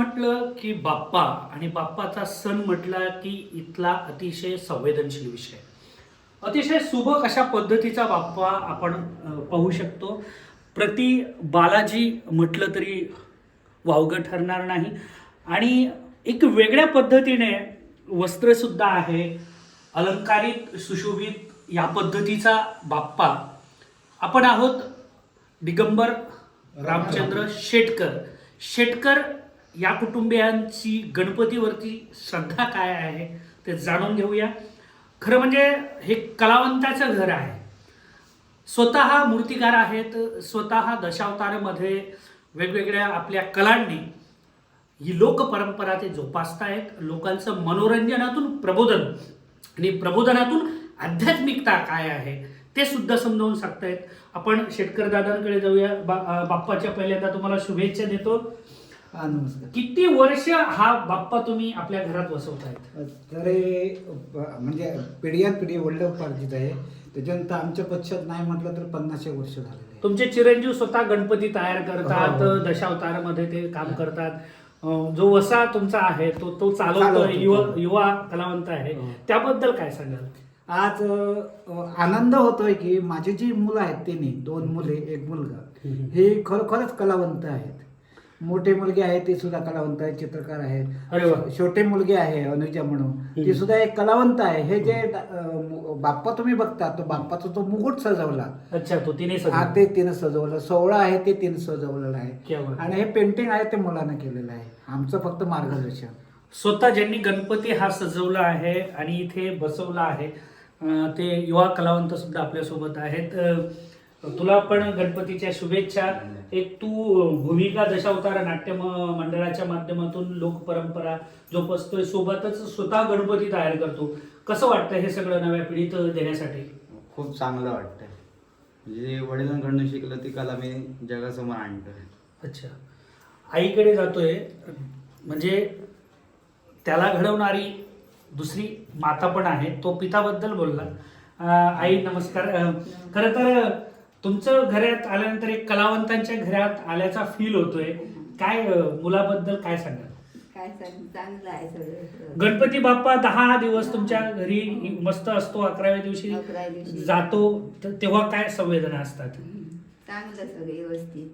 म्हटलं की बाप्पा आणि बाप्पाचा सण म्हटला की इथला अतिशय संवेदनशील विषय. अतिशय सुबक अशा पद्धतीचा बाप्पा आपण पाहू शकतो. प्रति बालाजी म्हटलं तरी वावगं ठरणार नाही. आणि एक वेगळ्या पद्धतीने वस्त्रसुद्धा आहे. अलंकारित सुशोभित या पद्धतीचा बाप्पा. आपण आहोत दिगंबर रामचंद्र शेटकर. शेटकर या कुटुंबियांची गणपतीवरती श्रद्धा काय आहे ते जाणून घेऊया. खरं म्हणजे हे कलावंताचं घर आहे. स्वतः मूर्तिकार आहेत स्वतः दशावतारामध्ये वेगवेगळ्या आपल्या कलांनी ही लोकपरंपरा ते जोपासतायत. लोकांचं मनोरंजनातून प्रबोधन आणि प्रबोधनातून आध्यात्मिकता काय आहे ते सुद्धा समजावून सांगतायत. आपण शेतकरी दादांकडे जाऊया. बा बाप्पाच्या पहिल्यांदा तुम्हाला शुभेच्छा देतो. हा नमस्कार किती वर्ष हा बाप्पा तुम्ही आपल्या घरात बसवतायत तर हे म्हणजे पिढीयात पिढी वडिलोपार्जित आहे त्याच्यानंतर आमच्या पश्चात नाही म्हटलं तर पन्नासशे वर्ष झालेले आहे. तुमचे चिरंजीव स्वतः गणपती तयार करतात हो. दशावतारामध्ये ते काम करतात अं, जो वसा तुमचा आहे तो तो चालवतो चालवतो. युवा युवा कलावंत आहे हो. त्याबद्दल काय सांगाल आज अ, आनंद होतोय की माझी जी मुलं आहेत तिन्ही दोन मुले एक मुलगा. हे खरोखरच कलावंत आहेत मोठे मुलगे आहेत ते सुद्धा कलावंत आहेत चित्रकार आहेत. अरे वा. छोटे मुलगे आहे अनुजा म्हणून. ती. सुद्धा एक कलावंत आहे. हे जे अ, बाप्पा तुम्ही बघता तो बाप्पाचा तो मुकुट सजवला. अच्छा तो तिने हा सगळं ते तिनं सजवलं. सोहळा आहे ते तिनं सजवलेलं क्या आहे बात. आणि हे पेंटिंग आहे ते मुलानं केलेलं आहे. आमचं फक्त मार्गदर्शन. स्वतः ज्यांनी गणपती हा सजवला आहे आणि इथे बसवला आहे अं, ते युवा कलावंत सुद्धा आपल्यासोबत आहेत. अं, तुला पण गणपतीच्या शुभेच्छा. एक तू भूमिका दशावतार नाट्य मंडळाच्या माध्यमातून लोकपरंपरा जोपासतोय सोबतच स्वतः गणपती तयार करतो. कसं वाटतं हे सगळं नव्या पिढीत देण्यासाठी? खूप चांगलं वाटतंय. म्हणजे वडिलांकडनं शिकलं ती कला मी जगासमोर आणतोय. अच्छा. आईकडे जातोय. म्हणजे त्याला घडवणारी दुसरी माता पण आहे. तो पिताबद्दल बोलला. आई नमस्कार. खरं तर तुमचं घरात आल्यानंतर एक कलावंतांच्या घरात आल्याचा फील होतोय. काय मुलाबद्दल काय सांगाल? काय सांग चांगलं आहे सगळं. गणपती बाप्पा दहा दिवस तुमच्या घरी मस्त असतो अकराव्या दिवशी अकराव्या दिवशी. जातो तर तेव्हा काय संवेदना असतात? चांगलं सगळं व्यवस्थित.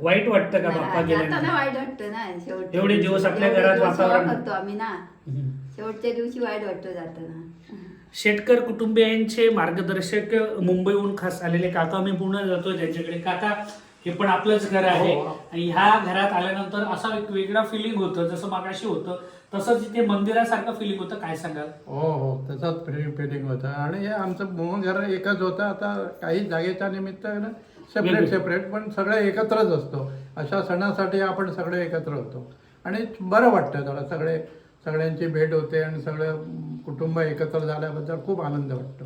वाईट वाटतं का बाप्पा जाताना गेल्यानंतर? वाईट वाटतं ना शेवट एवढे दिवस आपल्या घरात वातावरण- आम्ही ना. शेवटच्या दिवशी वाईट वाटतं जाताना. शेटकर कुटुंबियांचे मार्गदर्शक मुंबईहून खास आलेले काका मी पुन्हा जातोय त्यांच्याकडे काका हे पण आपलंच घर आहे. आणि ह्या घरात आल्यानंतर असा एक वेगळा फिलिंग होतं जसं मागाशी होतं तसंच इथे मंदिरासारखं फिलिंग होतं. काय सांगाल? हो हो. तसाच फिलिंग होता. आणि हे आमचं घर एकच होतं. आता काही जागेच्या निमित्तानं सेपरेट. सेपरेट पण सगळे एकत्रच असतो. अशा सणासाठी आपण सगळे एकत्र होतो. आणि बरं वाटतं जरा सगळे सगळ्यांची भेट होते आणि सगळं कुटुंब एकत्र झाल्याबद्दल खूप आनंद वाटतो.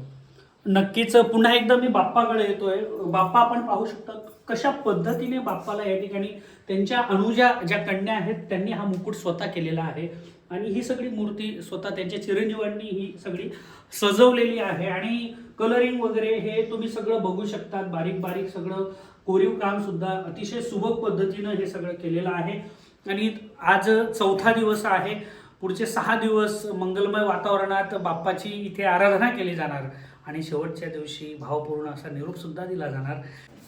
नक्कीच. पुन्हा एकदा मी बाप्पाकडे येतोय. बाप्पा आपण पाहू शकता कशा पद्धतीने बाप्पाला या ठिकाणी त्यांच्या अनुजा ज्या कन्या आहेत त्यांनी हा मुकुट स्वतः केलेला आहे. आणि ही सगळी मूर्ती स्वतः त्यांच्या चिरंजीवांनी ही सगळी सजवलेली आहे. आणि कलरिंग वगैरे हे तुम्ही सगळं बघू शकतात. बारीक बारीक सगळं कोरीव काम सुद्धा अतिशय सुबक पद्धतीनं हे सगळं केलेलं आहे. आणि आज चौथा दिवस आहे. पुढचे सहा दिवस मंगलमय वातावरणात बाप्पाची इथे आराधना केली जाणार आणि शेवटच्या दिवशी भावपूर्ण असा निरोप सुद्धा दिला जाणार.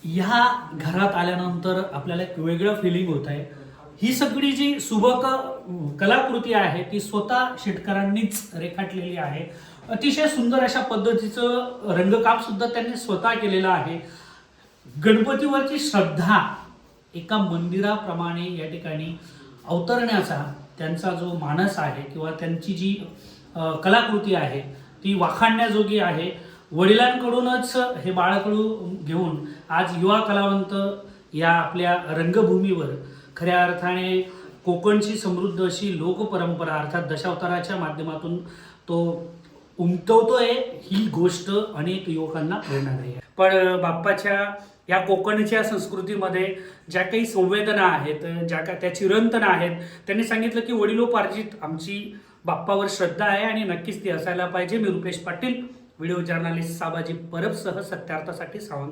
ह्या घरात आल्यानंतर आपल्याला एक वेगळं फिलिंग होत आहे. ही सगळी जी सुबक कलाकृती आहे ती स्वतः शेतकऱ्यांनीच रेखाटलेली आहे. अतिशय सुंदर अशा पद्धतीचं रंगकाम सुद्धा त्यांनी स्वतः केलेलं आहे. गणपतीवरची श्रद्धा एका मंदिराप्रमाणे या ठिकाणी अवतरण्याचा त्यांचा जो मानस आहे किंवा त्यांची जी कलाकृती आहे ती वाखाणण्याजोगी आहे. वडिलांकडूनच हे बाळकडू घेऊन आज युवा कलावंत या आपल्या रंगभूमीवर खऱ्या अर्थाने कोकणची समृद्ध अशी लोकपरंपरा अर्थात दशावताराच्या माध्यमातून तो उमटवतोय ही गोष्ट अनेक युवकांना प्रेरणा आहे. पण बाप्पाच्या या कोकणच्या संस्कृतीमध्ये ज्या काही संवेदना आहेत ज्या का त्या चिरंतन आहेत त्यांनी सांगितलं की वडिलोपार्जित आमची बाप्पावर श्रद्धा आहे आणि नक्कीच ती असायला पाहिजे. मी रुपेश पाटील व्हिडिओ जर्नालिस्ट साबाजी परबसह सत्यार्थासाठी सावंत